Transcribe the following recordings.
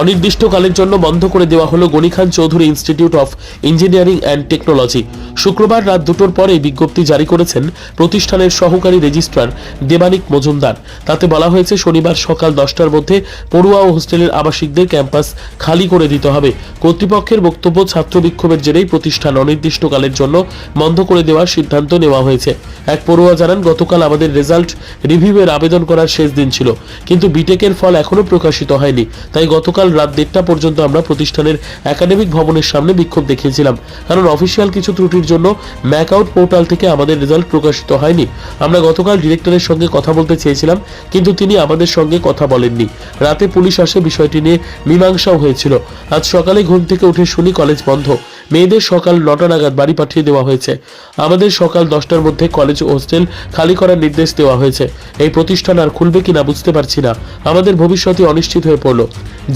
অনির্দিষ্টকালের জন্য বন্ধ করে দেওয়া হলো Ghani Khan Chowdhury institute of engineering and technology. শুক্রবার রাত দুটোর পরে বিজ্ঞপ্তি জারি করেছেন প্রতিষ্ঠানের সহকারী রেজিস্ট্রার দেবানিক মজুমদার। তাতে বলা হয়েছে, শনিবার সকাল দশটার মধ্যে পড়ুয়া ও হোস্টেলের আবাসিকদের ক্যাম্পাস খালি করে দিতে হবে। কর্তৃপক্ষের বক্তব্য ছাত্র বিক্ষোভের জেরেই প্রতিষ্ঠান অনির্দিষ্টকালের জন্য বন্ধ করে দেওয়ার সিদ্ধান্ত নেওয়া হয়েছে। এক পড়ুয়া জানান, গতকাল আমাদের রেজাল্ট রিভিউয়ের আবেদন করার শেষ দিন ছিল, কিন্তু বিটেকের ফল এখনও প্রকাশিত হয়নি। তাই গতকাল রাত দেড়টা পর্যন্ত আমরা প্রতিষ্ঠানের একাডেমিক ভবনের সামনে বিক্ষোভ দেখিয়েছিলাম। কারণ অফিসিয়াল কিছু ত্রুটির জন্য ম্যাকআউট পোর্টাল থেকে আমাদের রেজাল্ট প্রকাশিত হয়নি। আমরা গতকাল ডিরেক্টরের সঙ্গে কথা বলতে চেয়েছিলাম, কিন্তু তিনি আমাদের সঙ্গে কথা বলেননি। রাতে পুলিশ আসে বিষয়টি নিয়ে মীমাংসাও হয়েছিল। আজ সকালে ঘুম থেকে উঠে শুনি কলেজ বন্ধ। মেয়েদের সকাল নটা নাগাদ বাড়ি পাঠিয়ে দেওয়া হয়েছে। আমাদের সকাল দশটার মধ্যে কলেজ হোস্টেল খালি করার নির্দেশ দেওয়া হয়েছে। এই প্রতিষ্ঠান আর খুলবে কিনা বুঝতে পারছি না। আমাদের ভবিষ্যতে অনিশ্চিত হয়ে পড়ল।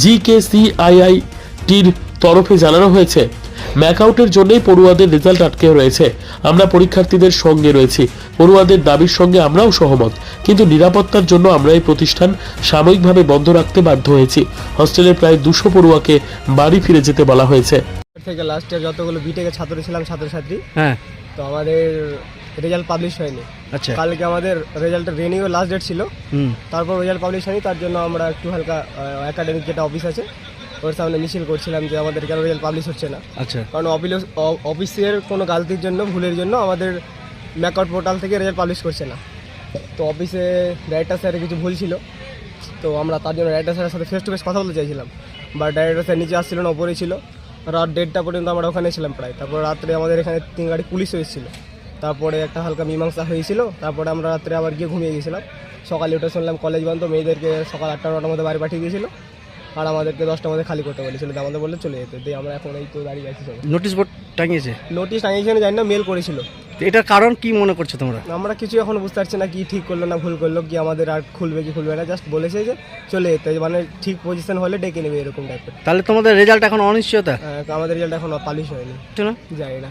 জি কে সিআইআই টির তরফে জানানো হয়েছে ম্যাকআউটের জন্যই পড়ুয়াদের রেজাল্ট আটকে রয়েছে। আমরা পরীক্ষার্থীদের সঙ্গে রয়েছি। পড়ুয়াদের দাবির সঙ্গে আমরাও সহমত। কিন্তু নিরাপত্তার জন্য আমরা এই প্রতিষ্ঠান সাময়িকভাবে বন্ধ রাখতে বাধ্য হয়েছি। হস্টেলের প্রায় দুশো পড়ুয়াকে বাড়ি ফিরে যেতে বলা হয়েছে। থেকে লাস্ট ইয়ার যতগুলো বিটেকে ছাত্র ছিলাম ছাত্রছাত্রী। হ্যাঁ। তো আমাদের রেজাল্ট পাবলিশ হয়নি। আচ্ছা। কালকে আমাদের রেজাল্টের রেনিউ লাস্ট ডেট ছিল। হুম। তারপর রেজাল্ট পাবলিশ হয়নি তার জন্য আমরা একটু হালকা একাডেমিক যেটা অফিস আছে ওর সামনে মিছিল করছিলাম যে আমাদের কেন রেজাল্ট পাবলিশ হচ্ছে না। আচ্ছা। কারণ অফিস অফিসের কোনো গালতির জন্য ভুলের জন্য আমাদের ম্যাকআউট পোর্টাল থেকে রেজাল্ট পাবলিশ করছে না। তো অফিসে ডাইরেক্টর স্যারের কিছু ভুল ছিল। তো আমরা তার জন্য ডাইরেক্টর স্যারের সাথে ফেস টু ফেস কথা বলতে চাইছিলাম। বাট ডাইরেক্টর স্যার নিচে আসছিল না ওপরেই ছিল। রাত দেড়টা পর্যন্ত আমরা ওখানে ছিলাম প্রায়। তারপর রাত্রে আমাদের এখানে তিন গাড়ি পুলিশও এসেছিল। তারপরে একটা হালকা মীমাংসা হয়েছিল তারপরে আমরা রাত্রে আবার গিয়ে ঘুমিয়ে গেছিলাম। সকালে উঠে শুনলাম কলেজ বন্ধ মেয়েদেরকে সকাল আটটা নটার মধ্যে বাড়ি পাঠিয়ে দিয়েছিল। আর আমাদেরকে দশটার মধ্যে খালি করতে বলেছিল আমাদের বললে চলে যেতে দিয়ে আমরা এখন এই তো দাঁড়িয়ে আছি সবাই। নোটিশ বোর্ড টাঙিয়েছে? নোটিশ টাঙিয়েছে জানি না মেল করেছিল। এটার কারণ কি মনে করছ তোমরা? আমরা কিছু এখন বুঝতে পারছি না কি ঠিক করল না ভুল করল কি আমাদের আর খুলবে কি খুলবে না জাস্ট বলেছে যে চলে যেতে মানে ঠিক পজিশন হলে ডেকে নেবে এরকম টাইপের তাহলে তোমাদের রেজাল্ট এখন অনিশ্চয়তা? আমাদের রেজাল্ট এখন পালিশ হয়নি। জানি না।